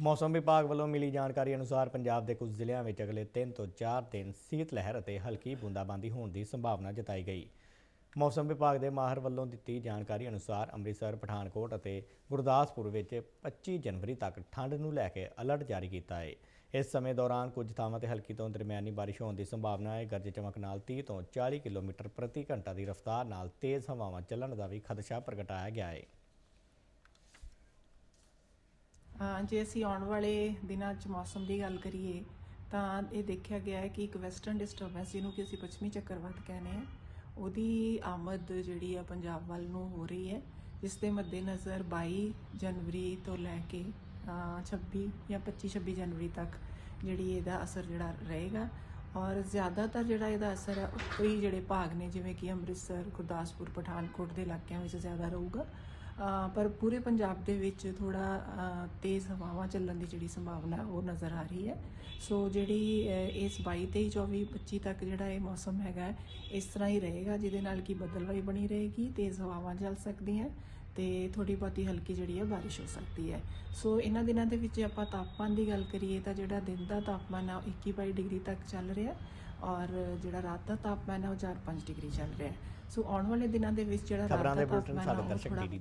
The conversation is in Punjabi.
ਮੌਸਮ ਵਿਭਾਗ ਵੱਲੋਂ ਮਿਲੀ ਜਾਣਕਾਰੀ ਅਨੁਸਾਰ ਪੰਜਾਬ ਦੇ ਕੁਝ ਜ਼ਿਲ੍ਹਿਆਂ ਵਿੱਚ ਅਗਲੇ 3 ਤੋਂ 4 ਦਿਨ ਸੀਤ ਲਹਿਰ ਅਤੇ ਹਲਕੀ ਬੂੰਦਾਬਾਂਦੀ ਹੋਣ ਦੀ ਸੰਭਾਵਨਾ ਜਤਾਈ ਗਈ। ਮੌਸਮ ਵਿਭਾਗ ਦੇ ਮਾਹਰ ਵੱਲੋਂ ਦਿੱਤੀ ਜਾਣਕਾਰੀ ਅਨੁਸਾਰ ਅੰਮ੍ਰਿਤਸਰ, ਪਠਾਨਕੋਟ ਅਤੇ ਗੁਰਦਾਸਪੁਰ ਵਿੱਚ 25 ਜਨਵਰੀ ਤੱਕ ਠੰਡ ਨੂੰ ਲੈ ਕੇ ਅਲਰਟ ਜਾਰੀ ਕੀਤਾ ਹੈ ਇਸ ਸਮੇਂ ਦੌਰਾਨ ਕੁਝ ਥਾਵਾਂ ਤੇ ਹਲਕੀ ਤੋਂ ਦਰਮਿਆਨੀ ਬਾਰਿਸ਼ ਹੋਣ ਦੀ ਸੰਭਾਵਨਾ ਹੈ। ਗਰਜ ਚਮਕ ਨਾਲ 30 ਤੋਂ 40 ਕਿਲੋਮੀਟਰ ਪ੍ਰਤੀ ਘੰਟਾ ਦੀ ਰਫ਼ਤਾਰ ਨਾਲ ਤੇਜ਼ ਹਵਾਵਾਂ ਚੱਲਣ ਦਾ ਵੀ ਖਦਸ਼ਾ ਪ੍ਰਗਟਾਇਆ ਗਿਆ ਹੈ ਹਾਂ ਜੇ ਅਸੀਂ ਆਉਣ ਵਾਲੇ ਦਿਨਾਂ 'ਚ ਮੌਸਮ ਦੀ ਗੱਲ ਕਰੀਏ ਤਾਂ ਇਹ ਦੇਖਿਆ ਗਿਆ ਹੈ ਕਿ ਇੱਕ ਵੈਸਟਰਨ ਡਿਸਟਰਬੈਂਸ ਜਿਹਨੂੰ ਕਿ ਅਸੀਂ ਪੱਛਮੀ ਚੱਕਰਵਾਤ ਕਹਿੰਦੇ ਆ ਉਹਦੀ ਆਮਦ ਜਿਹੜੀ ਆ ਪੰਜਾਬ ਵੱਲ ਨੂੰ ਹੋ ਰਹੀ ਹੈ ਜਿਸ ਦੇ ਮੱਦੇਨਜ਼ਰ 22 ਜਨਵਰੀ ਤੋਂ ਲੈ ਕੇ ਅਹ, 26 ਜਾਂ 25 26 ਜਨਵਰੀ ਤੱਕ ਜਿਹੜੀ ਇਹਦਾ ਅਸਰ ਜਿਹੜਾ ਰਹੇਗਾ। ਔਰ ਜ਼ਿਆਦਾਤਰ ਜਿਹੜਾ ਇਹਦਾ ਅਸਰ ਹੈ ਉਹ ਕਈ ਜਿਹੜੇ ਭਾਗ ਨੇ ਜਿਵੇਂ ਕਿ ਅੰਮ੍ਰਿਤਸਰ ਗੁਰਦਾਸਪੁਰ ਪਠਾਨਕੋਟ ਦੇ ਇਲਾਕਿਆਂ ਵਿੱਚ ਜ਼ਿਆਦਾ ਰਹੂਗਾ। ਪਰ ਪੂਰੇ ਪੰਜਾਬ ਦੇ ਵਿੱਚ ਥੋੜਾ ਤੇਜ਼ ਹਵਾਵਾਂ ਚੱਲਣ ਦੀ ਜਿਹੜੀ ਸੰਭਾਵਨਾ ਉਹ ਨਜ਼ਰ ਆ ਰਹੀ ਹੈ। ਸੋ ਜਿਹੜੀ ਇਸ 22 23 24 25 ਤੱਕ ਜਿਹੜਾ ਇਹ ਮੌਸਮ ਹੈਗਾ ਇਸ ਤਰ੍ਹਾਂ ਹੀ ਰਹੇਗਾ ਜਿਹਦੇ ਨਾਲ ਕਿ ਬੱਦਲਵਾਈ ਬਣੀ ਰਹੇਗੀ ਤੇਜ਼ ਹਵਾਵਾਂ ਚੱਲ ਸਕਦੀਆਂ ਤੇ ਥੋੜੀ ਬਹੁਤੀ ਹਲਕੀ ਜਿਹੜੀ ਹੈ ਬਾਰਿਸ਼ ਹੋ ਸਕਦੀ ਹੈ। ਸੋ ਇਹਨਾਂ ਦਿਨਾਂ ਦੇ ਵਿੱਚ ਆਪਾਂ ਤਾਪਮਾਨ ਦੀ ਗੱਲ ਕਰੀਏ ਤਾਂ ਜਿਹੜਾ ਦਿਨ ਦਾ ਤਾਪਮਾਨ ਆ ਉਹ 21 22 ਡਿਗਰੀ ਤੱਕ ਚੱਲ ਰਿਹਾ ਔਰ ਜਿਹੜਾ ਰਾਤ ਦਾ ਤਾਪਮਾਨ ਆ ਉਹ 4-5 ਡਿਗਰੀ ਚੱਲ ਰਿਹਾ। ਸੋ ਆਉਣ ਵਾਲੇ ਦਿਨਾਂ ਦੇ ਵਿੱਚ ਜਿਹੜਾ ਰਾਤ ਦਾ ਤਾਪਮਾਨ ਆ ਉਹ ਡੀਡੀ